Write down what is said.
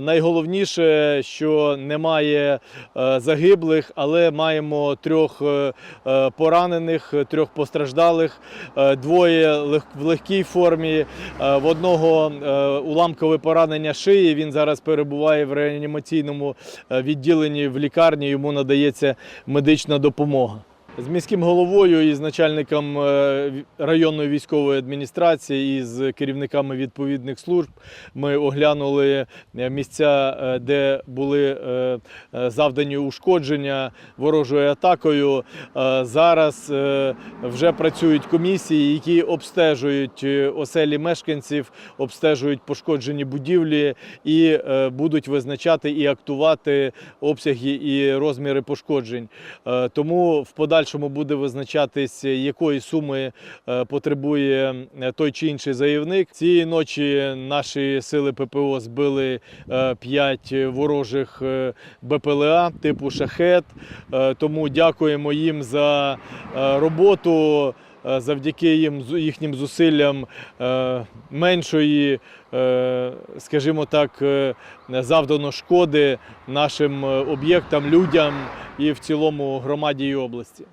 Найголовніше, що немає е, загиблих, але маємо трьох е, е, поранених, трьох постраждалих, двоє в легкій формі. В одного уламкове поранення шиї. Він зараз перебуває в реанімаційному відділенні в лікарні. Йому надається медична допомога. З міським головою і з начальником е, районної військової адміністрації і з керівниками відповідних служб ми оглянули е, місця, е, де були завдані ушкодження ворожою атакою. Зараз вже працюють комісії, які обстежують оселі мешканців, обстежують пошкоджені будівлі і будуть визначати і актувати обсяги і розміри пошкоджень. Тому в подальшому буде визначатись, якої суми е, потребує е, той чи інший заявник. Цієї ночі наші сили ППО збили 5 ворожих е, БПЛА типу шахет. Е, Тому дякуємо їм за е, роботу. Е, Завдяки їм їхнім зусиллям е, меншої, е, скажімо так, е, завдано шкоди нашим е, об'єктам, людям і в цілому громаді і області.